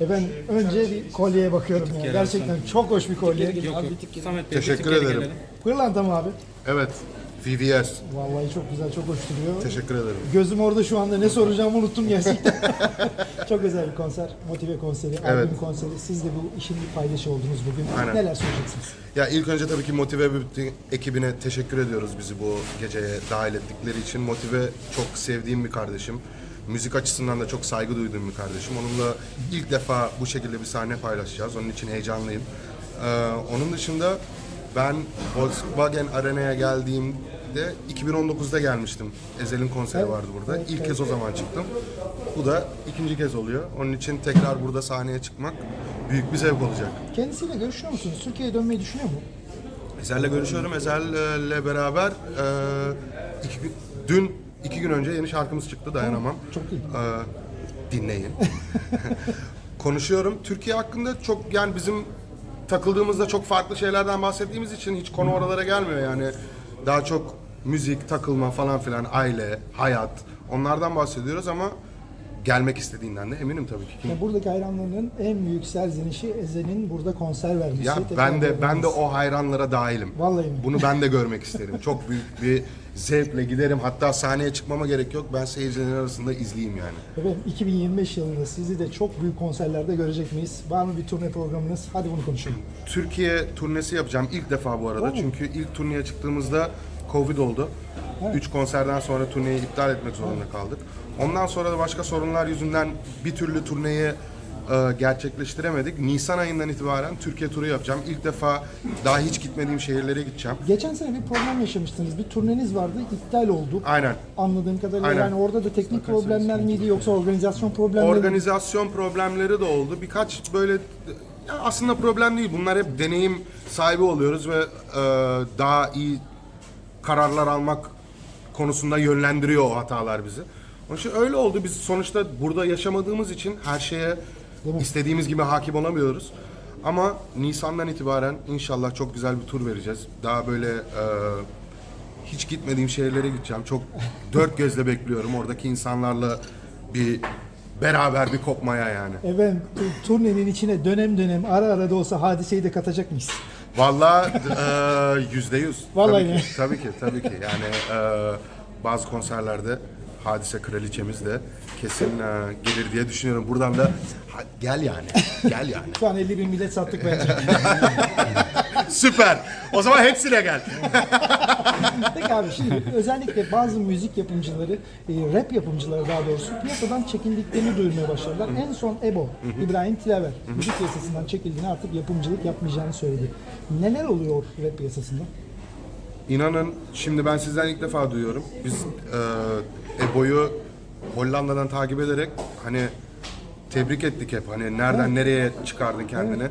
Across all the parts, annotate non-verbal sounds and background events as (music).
Efendim önce bir kolyeye bakıyorum ya. Gerçekten çok hoş bir kolye. Yok yok. Samet Bey, Teşekkür geri ederim. gelelim. Pırlanta mı abi? Evet. VVS. Vallahi çok güzel, çok hoş duruyor. Teşekkür ederim. Gözüm orada şu anda ne soracağımı unuttum gerçekten. (laughs) çok özel bir konser. Motive konseri, Evet. albüm konseri. Siz de bu işin bir paydaşı oldunuz bugün. Aynen. Neler söyleyeceksiniz? Ya ilk önce tabii ki Motive Beauty ekibine teşekkür ediyoruz bizi bu geceye dahil ettikleri için. Motive çok sevdiğim bir kardeşim. Müzik açısından da çok saygı duyduğum bir kardeşim. Onunla ilk defa bu şekilde bir sahne paylaşacağız. Onun için heyecanlıyım. Ee, onun dışında ben Volkswagen Arena'ya geldiğimde 2019'da gelmiştim. Ezel'in konseri vardı burada. İlk kez o zaman çıktım. Bu da ikinci kez oluyor. Onun için tekrar burada sahneye çıkmak büyük bir zevk olacak. Kendisiyle görüşüyor musunuz? Türkiye'ye dönmeyi düşünüyor mu? Ezel'le görüşüyorum. Ezel'le beraber e, iki, dün iki gün önce yeni şarkımız çıktı. Dayanamam. Çok iyi. E, dinleyin. (laughs) Konuşuyorum. Türkiye hakkında çok yani bizim takıldığımızda çok farklı şeylerden bahsettiğimiz için hiç konu oralara gelmiyor yani. Daha çok müzik, takılma falan filan, aile, hayat onlardan bahsediyoruz ama gelmek istediğinden de eminim tabii ki. Kim- Ya buradaki hayranlarının en büyük serzenişi Ezel'in burada konser vermesi. Ya ben de ben de o hayranlara dahilim. Vallahi mi? Bunu ben de (laughs) görmek isterim. Çok büyük bir zevkle giderim. Hatta sahneye çıkmama gerek yok. Ben seyircilerin arasında izleyeyim yani. Efendim 2025 yılında sizi de çok büyük konserlerde görecek miyiz? Var mı bir turne programınız? Hadi bunu konuşalım. Türkiye turnesi yapacağım ilk defa bu arada. Çünkü ilk turneye çıktığımızda Covid oldu. Üç konserden sonra turneyi iptal etmek zorunda kaldık. Ondan sonra da başka sorunlar yüzünden bir türlü turneyi e, gerçekleştiremedik. Nisan ayından itibaren Türkiye turu yapacağım. İlk defa daha hiç gitmediğim şehirlere gideceğim. Geçen sene bir problem yaşamıştınız. Bir turneniz vardı, iptal oldu. Aynen. Anladığım kadarıyla Aynen. yani orada da teknik problemler miydi yoksa organizasyon problemleri mi? Organizasyon problemleri de oldu. Birkaç böyle ya aslında problem değil. Bunlar hep deneyim sahibi oluyoruz ve e, daha iyi kararlar almak konusunda yönlendiriyor o hatalar bizi. Onun için öyle oldu. Biz sonuçta burada yaşamadığımız için her şeye istediğimiz gibi hakim olamıyoruz. Ama Nisan'dan itibaren inşallah çok güzel bir tur vereceğiz. Daha böyle e, hiç gitmediğim şehirlere gideceğim. Çok dört gözle bekliyorum. Oradaki insanlarla bir beraber bir kopmaya yani. Efendim tu- turnenin içine dönem dönem ara ara da olsa hadiseyi de katacak mıyız? Vallahi eee, yüzde yüz. Vallahi tabii mi? ki, tabii ki, tabii ki. Yani eee, bazı konserlerde Hadise Kraliçemiz de kesin eee, gelir diye düşünüyorum. Buradan da ha- gel yani, gel yani. (laughs) Şu an 50 bin millet sattık bence. (laughs) (laughs) Süper. O zaman hepsine gel. (laughs) Peki abi şimdi özellikle bazı müzik yapımcıları, e, rap yapımcıları daha doğrusu piyasadan çekildiklerini duyurmaya başladılar. En son Ebo, İbrahim Tilaver müzik piyasasından çekildiğini artık yapımcılık yapmayacağını söyledi. Neler oluyor rap piyasasında? İnanın şimdi ben sizden ilk defa duyuyorum. Biz eee Ebo'yu Hollanda'dan takip ederek hani tebrik ettik hep. Hani nereden nereye çıkardın kendini.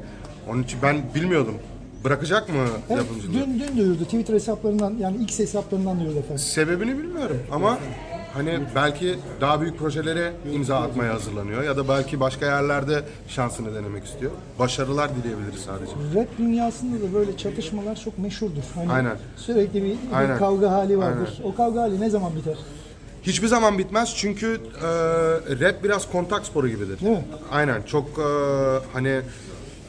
Onun için ben bilmiyordum. Bırakacak mı Evet, yapımcılığı? dün, dün duyurdu Twitter hesaplarından yani X hesaplarından duyurdu efendim. Sebebini bilmiyorum ama hani belki daha büyük projelere imza atmaya hazırlanıyor ya da belki başka yerlerde şansını denemek istiyor. Başarılar dileyebiliriz sadece. Rap dünyasında da böyle çatışmalar çok meşhurdur. Hani Aynen. Sürekli bir, bir Aynen. kavga hali vardır. O kavga hali ne zaman biter? Hiçbir zaman bitmez çünkü e, rap biraz kontak sporu gibidir. Değil mi? Aynen çok e, hani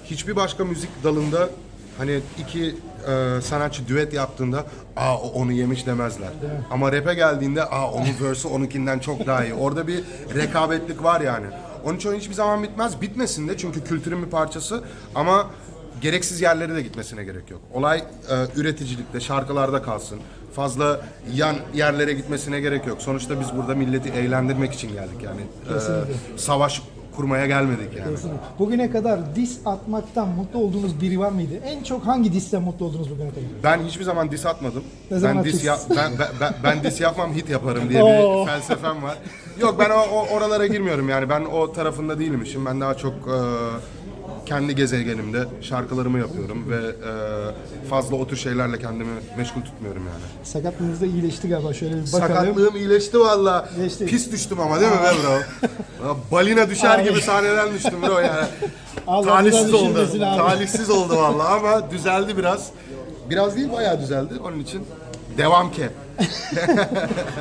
hiçbir başka müzik dalında hani iki e, sanatçı düet yaptığında aa o onu yemiş demezler. Ama rap'e geldiğinde aa onun verse'ü onunkinden çok daha iyi. Orada bir rekabetlik var yani. Onun için hiçbir zaman bitmez. Bitmesin de çünkü kültürün bir parçası ama gereksiz yerlere de gitmesine gerek yok. Olay e, üreticilikte, şarkılarda kalsın. Fazla yan yerlere gitmesine gerek yok. Sonuçta biz burada milleti eğlendirmek için geldik yani. E, savaş kurmaya gelmedik yani. Kesinlikle. Bugüne kadar dis atmaktan mutlu olduğunuz biri var mıydı? En çok hangi disten mutlu oldunuz bugüne kadar? Ben hiçbir zaman dis atmadım. Ne zaman ben dis ya, ben, ben, ben, ben dis yapmam hit yaparım diye bir felsefem var. Yok ben o, o oralara girmiyorum yani ben o tarafında değilim işin. Ben daha çok e, kendi gezegenimde şarkılarımı yapıyorum ve e, fazla o tür şeylerle kendimi meşgul tutmuyorum yani. Sakatlığınız da iyileşti galiba şöyle bir bakalım. Sakatlığım iyileşti valla. İyileşti. Pis düştüm ama değil mi be bro? Balina düşer gibi sahneden düştüm bro yani. (laughs) Allah Talihsiz oldu. abi. Talihsiz oldu valla ama düzeldi biraz. Biraz değil bayağı düzeldi. Onun için Devam ke. (laughs)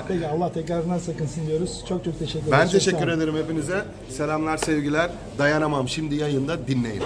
Peki Allah tekrarından sakınsın diyoruz. Çok çok teşekkür ederiz. Ben teşekkür ederim hepinize. Selamlar sevgiler. Dayanamam şimdi yayında dinleyin.